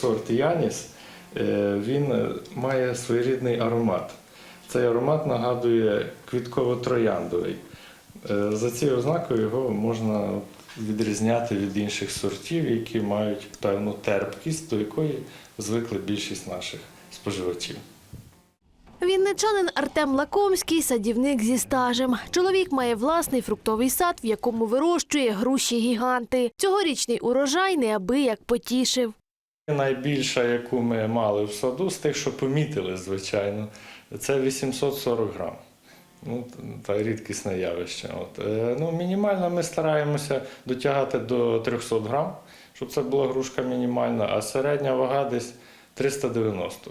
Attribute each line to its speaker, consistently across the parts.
Speaker 1: Сорт Яніс е, він має своєрідний аромат. Цей аромат нагадує квітково-трояндовий. Е, За цією ознакою його можна відрізняти від інших сортів, які мають певну терпкість, до якої звикли більшість наших споживачів.
Speaker 2: Вінничанин Артем Лакомський – садівник зі стажем. Чоловік має власний фруктовий сад, в якому вирощує груші-гіганти. Цьогорічний урожай неабияк потішив.
Speaker 1: Найбільша, яку ми мали в саду, з тих, що помітили, звичайно, це 840 грам. Ну, та рідкісне явище. От. Е, Ну, мінімально ми стараємося дотягати до 300 грам, щоб це була грушка мінімальна, а середня вага десь 390.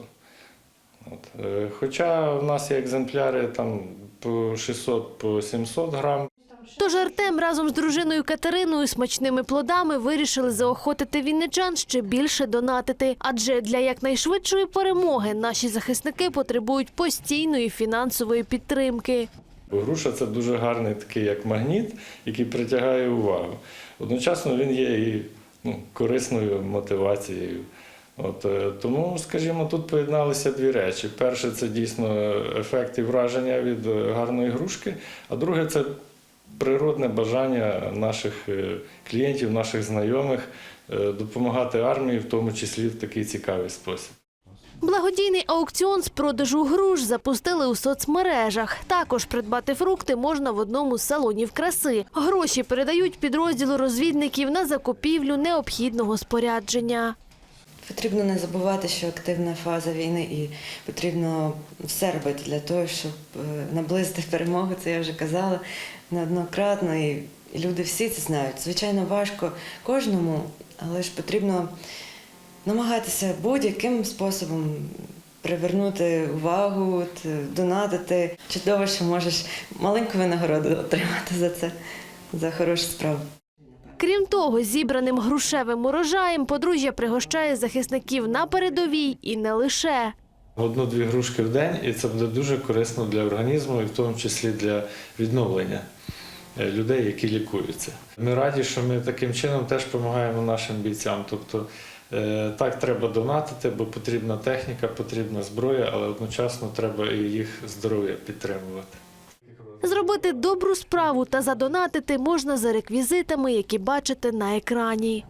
Speaker 1: От. Е, Хоча в нас є екземпляри там по 600 по 700 грам.
Speaker 2: Тож Артем разом з дружиною Катериною смачними плодами вирішили заохотити вінничан ще більше донатити. Адже для якнайшвидшої перемоги наші захисники потребують постійної фінансової підтримки.
Speaker 1: Груша це дуже гарний такий як магніт, який притягає увагу. Одночасно він є і ну, корисною мотивацією. От, е, тому, скажімо, тут поєдналися дві речі. Перше це дійсно ефект і враження від е, гарної грушки, а друге це природне бажання наших е, клієнтів, наших знайомих е, допомагати армії, в тому числі в такий цікавий спосіб.
Speaker 2: Благодійний аукціон з продажу груш запустили у соцмережах. Також придбати фрукти можна в одному з салонів краси. Гроші передають підрозділу розвідників на закупівлю необхідного спорядження.
Speaker 3: Потрібно не забувати, що активна фаза війни і потрібно все робити для того, щоб е, наблизити перемогу. Це я вже казала неоднократно, і люди всі це знають. Звичайно, важко кожному, але ж потрібно намагатися будь-яким способом привернути увагу, е, донатити. Чудово, що можеш маленьку винагороду отримати за це, за хорошу справу.
Speaker 2: Крім того, зібраним грушевим урожаєм подружжя пригощає захисників на передовій і не лише.
Speaker 1: Одну-дві грушки в день, і це буде дуже корисно для організму, і в тому числі для відновлення е, людей, які лікуються. Ми раді, що ми таким чином теж допомагаємо нашим бійцям. Тобто е, так треба донатити, бо потрібна техніка, потрібна зброя, але одночасно треба і їх здоров'я підтримувати.
Speaker 2: Зробити добру справу та задонатити можна за реквізитами, які бачите на екрані.